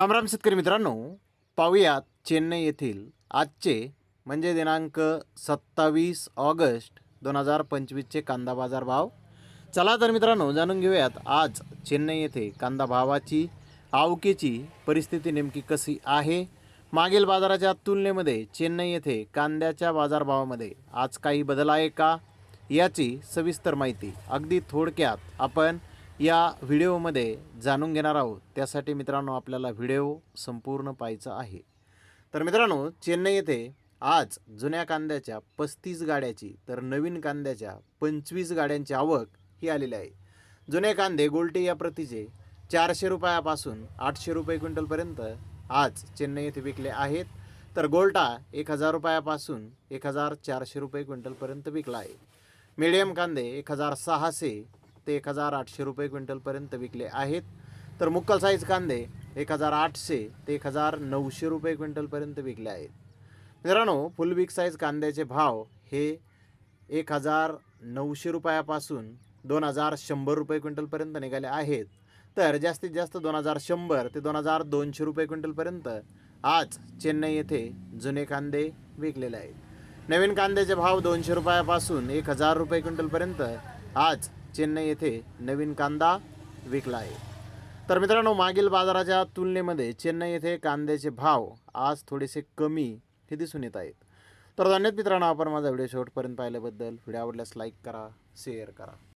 रामराम शेतकरी मित्रांनो पाहूयात चेन्नई येथील आजचे म्हणजे दिनांक सत्तावीस ऑगस्ट दोन हजार पंचवीसचे कांदा बाजार भाव. चला तर मित्रांनो जाणून घेऊयात आज चेन्नई येथे कांदा भावाची आवकेची परिस्थिती नेमकी कशी आहे? मागील बाजाराच्या तुलनेमध्ये चेन्नई येथे कांद्याच्या बाजारभावामध्ये आज काही बदल आहे का? याची सविस्तर माहिती अगदी थोडक्यात आपण या व्हिडिओमध्ये जाणून घेणार आहोत. त्यासाठी मित्रांनो आपल्याला व्हिडिओ संपूर्ण पाहायचा आहे. तर मित्रांनो चेन्नई येथे आज जुन्या कांद्याच्या पस्तीस गाड्याची तर नवीन कांद्याच्या पंचवीस गाड्यांची आवक ही आलेली आहे. जुने कांदे गोल्टे या प्रतीचे चारशे रुपयापासून आठशे रुपये क्विंटलपर्यंत आज चेन्नई येथे विकले आहेत. तर गोल्टा एक हजार रुपयापासून एक हजार चारशे रुपये क्विंटलपर्यंत विकला आहे. मिडियम कांदे एक हजार सहाशे ते एक हजार आठशे रुपये क्विंटलपर्यंत विकले आहेत. तर मुक्कल साईज कांदे एक हजार आठशे ते एक हजार नऊशे रुपये क्विंटलपर्यंत विकले आहेत. मित्रांनो फुल बिग साईज कांद्याचे भाव हे एक हजार नऊशे रुपयापासून दोन हजार शंभर रुपये क्विंटलपर्यंत निघाले आहेत. तर जास्तीत जास्त दोन हजार शंभर ते दोन हजार दोनशे रुपये क्विंटलपर्यंत आज चेन्नई येथे जुने कांदे विकलेले आहेत. नवीन कांद्याचे भाव दोनशे रुपयापासून एक हजार रुपये क्विंटलपर्यंत आज चेन्नई येथे नवीन कांदा विकला आहे. तर मित्रांनो मागील बाजाराच्या तुलनेमध्ये चेन्नई येथे कांद्याचे भाव आज थोडेसे कमी हे दिसून येत आहेत. तर धन्यवाद मित्रांनो आपण माझा व्हिडिओ शेवटपर्यंत पाहिल्याबद्दल. व्हिडिओ आवडल्यास लाईक करा शेअर करा.